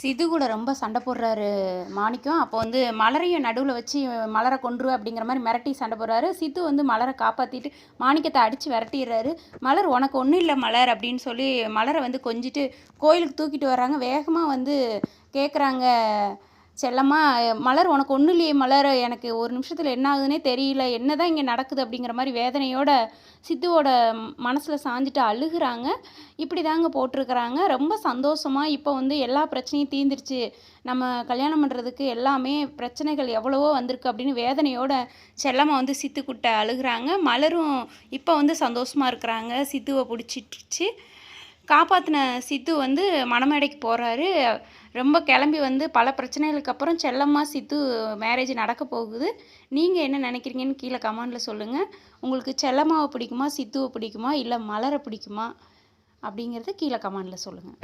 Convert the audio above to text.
சிது கூட ரொம்ப சண்டை போடுறாரு மாணிக்கம். அப்போ வந்து மலரையும் நடுவில் வச்சு மலரை கொன்று அப்படிங்கிற மாதிரி மிரட்டி சண்டை போடுறாரு. சித்து வந்து மலரை காப்பாற்றிட்டு மாணிக்கத்தை அடித்து விரட்டிடுறாரு. மலர் உனக்கு ஒன்றும் இல்லை மலர் அப்படின்னு சொல்லி மலரை வந்து கொஞ்சிட்டு கோயிலுக்கு தூக்கிட்டு வர்றாங்க. வேகமாக வந்து கேட்குறாங்க செல்லம்மா மலர் உனக்கு ஒன்றும் இல்லையே மலர் எனக்கு ஒரு நிமிஷத்தில் என்ன ஆகுதுன்னே தெரியல என்ன தான் இங்கே நடக்குது அப்படிங்கிற மாதிரி வேதனையோட சித்துவோட மனசில் சாஞ்சிட்டு அழுகிறாங்க. இப்படி தாங்க போட்டிருக்கிறாங்க. ரொம்ப சந்தோஷமாக இப்போ வந்து எல்லா பிரச்சனையும் தீந்துருச்சு நம்ம கல்யாணம் பண்ணுறதுக்கு எல்லாமே பிரச்சனைகள் எவ்வளவோ வந்திருக்கு அப்படின்னு வேதனையோட செல்லம்மா வந்து சித்துக்கிட்ட அழுகுறாங்க. மலரும் இப்போ வந்து சந்தோஷமாக இருக்கிறாங்க. சித்துவை பிடிச்சிட்டுச்சு காப்பாற்றின சித்து வந்து மணமேடைக்கு போகிறாரு ரொம்ப கிளம்பி வந்து பல பிரச்சனைகளுக்கு அப்புறம் செல்லம்மா சித்து மேரேஜ் நடக்க போகுது. நீங்கள் என்ன நினைக்கிறீங்கன்னு கீழே கமெண்டில் சொல்லுங்கள் உங்களுக்கு செல்லம்மாவை பிடிக்குமா சித்துவை பிடிக்குமா இல்லை மலரை பிடிக்குமா அப்படிங்கிறத கீழே கமெண்டில் சொல்லுங்கள்